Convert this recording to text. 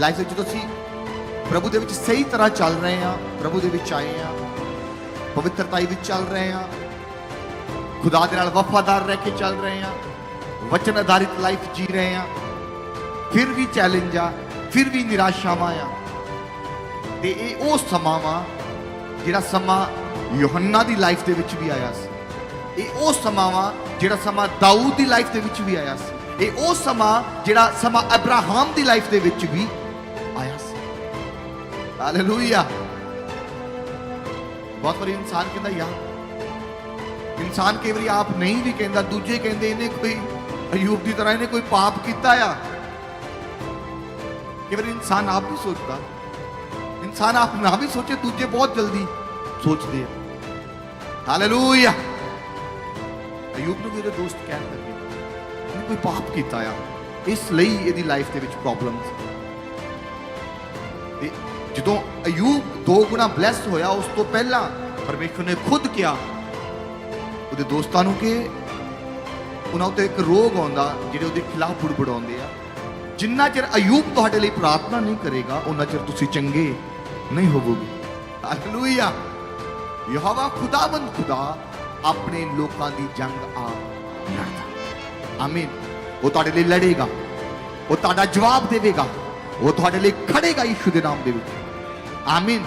Life ਵਿੱਚ ਜਦੋਂ ਅਸੀਂ ਪ੍ਰਭੂ ਦੇ ਵਿੱਚ ਸਹੀ ਤਰ੍ਹਾਂ ਚੱਲ ਰਹੇ ਹਾਂ, ਪ੍ਰਭੂ ਦੇ ਵਿੱਚ ਆਏ ਹਾਂ, ਪਵਿੱਤਰਤਾਈ ਵਿੱਚ ਚੱਲ ਰਹੇ ਹਾਂ, ਖੁਦਾ ਦੇ ਨਾਲ ਵਫਾਦਾਰ ਰਹਿ ਕੇ ਚੱਲ ਰਹੇ ਹਾਂ, ਵਚਨ ਆਧਾਰਿਤ ਲਾਈਫ ਜੀ ਰਹੇ ਹਾਂ, ਫਿਰ ਵੀ ਚੈਲੰਜ ਆ, ਫਿਰ ਵੀ ਨਿਰਾਸ਼ਾਵਾਂ ਆ। ਤੇ ਇਹ ਉਹ ਸਮਾਂ ਵਾ ਜਿਹੜਾ ਸਮਾਂ ਯੋਹੰਨਾ ਦੀ ਲਾਈਫ ਦੇ ਵਿੱਚ ਵੀ ਆਇਆ ਸੀ। ਇਹ ਉਹ ਸਮਾਂ ਵਾ ਜਿਹੜਾ ਸਮਾਂ ਦਾਊਦ ਦੀ ਲਾਈਫ ਦੇ ਵਿੱਚ ਵੀ ਆਇਆ ਸੀ। ਇਹ ਉਹ ਸਮਾਂ ਜਿਹੜਾ ਸਮਾਂ ਅਬਰਾਹਮ ਦੀ ਲਾਈਫ ਦੇ ਵਿੱਚ ਵੀ ਆਇਆ ਸੀ ਬਹੁਤ ਵਾਰੀ ਇਨਸਾਨ ਕਹਿੰਦਾ ਯਾਰ ਇਨਸਾਨ ਕਈ ਵਾਰੀ ਆਪ ਨਹੀਂ ਵੀ ਕਹਿੰਦਾ ਦੂਜੇ ਕਹਿੰਦੇ ਇਹਨੇ ਕੋਈ ਅਯੂਬ ਦੀ ਤਰ੍ਹਾਂ ਇਹਨੇ ਕੋਈ ਪਾਪ ਕੀਤਾ ਆ ਕਈ ਵਾਰੀ ਇਨਸਾਨ ਆਪ ਵੀ ਸੋਚਦਾ ਇਨਸਾਨ ਆਪ ਨਾ ਵੀ ਸੋਚੇ ਦੂਜੇ ਬਹੁਤ ਜਲਦੀ ਸੋਚਦੇ ਆ ਹਾਲੇਲੂਇਆ ਅਯੂਬ ਨੂੰ ਮੇਰੇ ਦੋਸਤ ਕਹਿਣ ਲੱਗੇ ਇਹਨੇ ਕੋਈ ਪਾਪ ਕੀਤਾ ਆ ਇਸ ਲਈ ਇਹਦੀ ਲਾਈਫ ਦੇ ਵਿੱਚ ਪ੍ਰੋਬਲਮਸ ਤੇ ਜਦੋਂ ਅਯੂਬ ਦੋ ਗੁਣਾ ਬਲੈਸਡ ਹੋਇਆ, ਉਸ ਤੋਂ ਪਹਿਲਾਂ ਪਰਮੇਸ਼ਰ ਨੇ ਖੁਦ ਕਿਹਾ, ਉਹਦੇ ਦੋਸਤਾਂ ਨੂੰ ਕਿ ਉਹਨਾਂ ਉੱਤੇ ਇੱਕ ਰੋਗ ਆਉਂਦਾ, ਜਿਹੜੇ ਉਹਦੇ ਖਿਲਾਫ ਬੁੜਬੁੜਾਉਂਦੇ ਆ। ਜਿੰਨਾ ਚਿਰ ਅਯੂਬ ਤੁਹਾਡੇ ਲਈ ਪ੍ਰਾਰਥਨਾ ਨਹੀਂ ਕਰੇਗਾ ਉਹਨਾਂ ਚਿਰ ਤੁਸੀਂ ਚੰਗੇ ਨਹੀਂ ਹੋਵੋਗੇ। ਹਾਲੇਲੂਇਆ ਯਹੋਵਾ ਖੁਦਾਵੰਦ ਖੁਦਾ, ਆਪਣੇ ਲੋਕਾਂ ਦੀ ਜੰਗ ਆਪ ਲੜਦਾ। ਆਮੀਨ ਉਹ ਤੁਹਾਡੇ ਲਈ ਲੜੇਗਾ। ਉਹ ਤੁਹਾਡਾ ਜਵਾਬ ਦੇਵੇਗਾ। ਉਹ ਤੁਹਾਡੇ ਲਈ ਖੜੇਗਾ ਯਿਸੂ ਦੇ ਨਾਮ ਦੇ ਵਿੱਚ ਆਮੀਨ